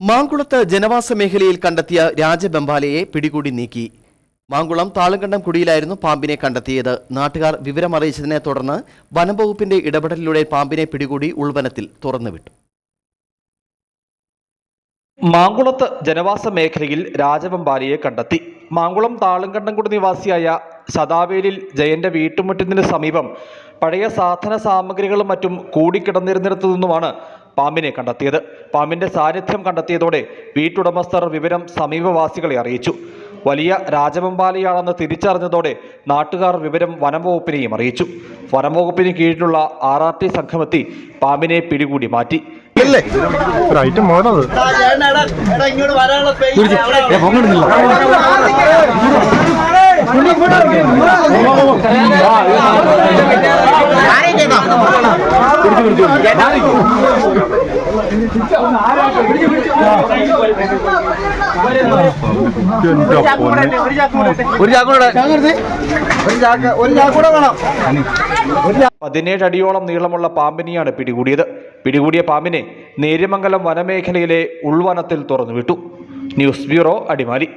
മാങ്കുളത്ത് ജനവാസ മേഖലയിൽ കണ്ടെത്തിയ രാജബെമ്പാലയെ പിടികൂടി നീക്കി. മാങ്കുളം താളുകണ്ടം കുടിയിലായിരുന്നു പാമ്പിനെ കണ്ടെത്തിയത്. നാട്ടുകാർ വിവരമറിയിച്ചതിനെ തുടർന്ന് വനംവകുപ്പിന്റെ ഇടപെടലിലൂടെ പാമ്പിനെ പിടികൂടി ഉൾവനത്തിൽ തുറന്നുവിട്ടു. മാങ്കുളത്ത് ജനവാസ മേഖലയിൽ രാജബമ്പാലിയെ കണ്ടെത്തി. മാങ്കുളം താളുംകണ്ടംകുടി നിവാസിയായ സദാവേലിൽ ജയന്റെ വീട്ടുമുറ്റത്തിന് സമീപം പഴയ സാധന സാമഗ്രികളും മറ്റും കൂടിക്കിടന്നിരുന്നിടത്തു നിന്നുമാണ് പാമ്പിനെ കണ്ടെത്തിയത്. പാമ്പിന്റെ സാന്നിധ്യം കണ്ടെത്തിയതോടെ വീട്ടുടമസ്ഥർ വിവരം സമീപവാസികളെ അറിയിച്ചു. വലിയ രാജവെമ്പാലിയാണെന്ന് തിരിച്ചറിഞ്ഞതോടെ നാട്ടുകാർ വിവരം വനംവകുപ്പിനെയും അറിയിച്ചു. വനംവകുപ്പിന് കീഴിലുള്ള ആർ ആർ ടി സംഘമെത്തി പാമ്പിനെ പിടികൂടി മാറ്റി. മോനത്. ഒരു ഒരു പതിനേഴ് അടിയോളം നീളമുള്ള പാമ്പിനെയാണ് പിടികൂടിയത്. പിടികൂടിയ പാമ്പിനെ നേര്യമംഗലം വനമേഖലയിലെ ഉൾവനത്തിൽ തുറന്നുവിട്ടു. News bureau Adimali.